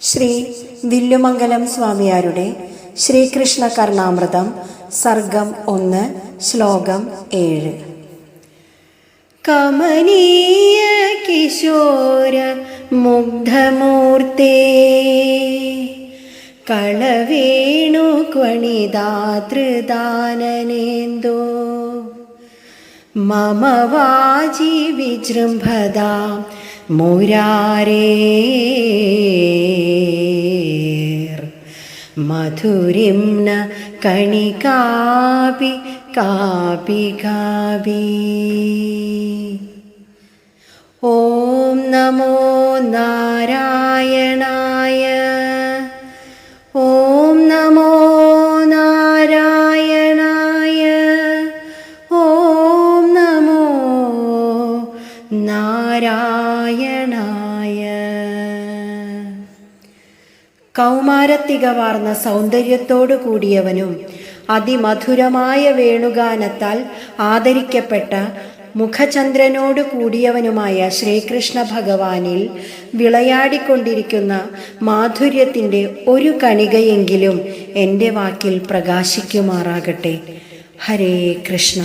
ശ്രീ വില്ലുമംഗലം സ്വാമിയാരുടെ ശ്രീകൃഷ്ണ കർണാമൃതം സർഗം ഒന്ന് ശ്ലോകം ഏഴ്. കമനീയ കിശോര മുഗ്ധമൂർത്തേ കളവേണു ക്വണിതാതൃദാനനേന്തോ മമ വാചി വിജൃംഭദ മുരാരേർ മധുരിം ന കണികാപി കാപി കാപി. ഓം നമോ നാരായണായ ഓം നമോ നാരായണായ ഓം നമോ നാരായണായ. കൗമാരത്തികവാർന്ന സൗന്ദര്യത്തോടു കൂടിയവനും അതിമധുരമായ വേണുഗാനത്താൽ ആദരിക്കപ്പെട്ട മുഖചന്ദ്രനോട് കൂടിയവനുമായ ശ്രീകൃഷ്ണ ഭഗവാനിൽ വിളയാടിക്കൊണ്ടിരിക്കുന്ന മാധുര്യത്തിന്റെ ഒരു കണികയെങ്കിലും എന്റെ വാക്കിൽ പ്രകാശിക്കുമാറാകട്ടെ. ഹരേ കൃഷ്ണ.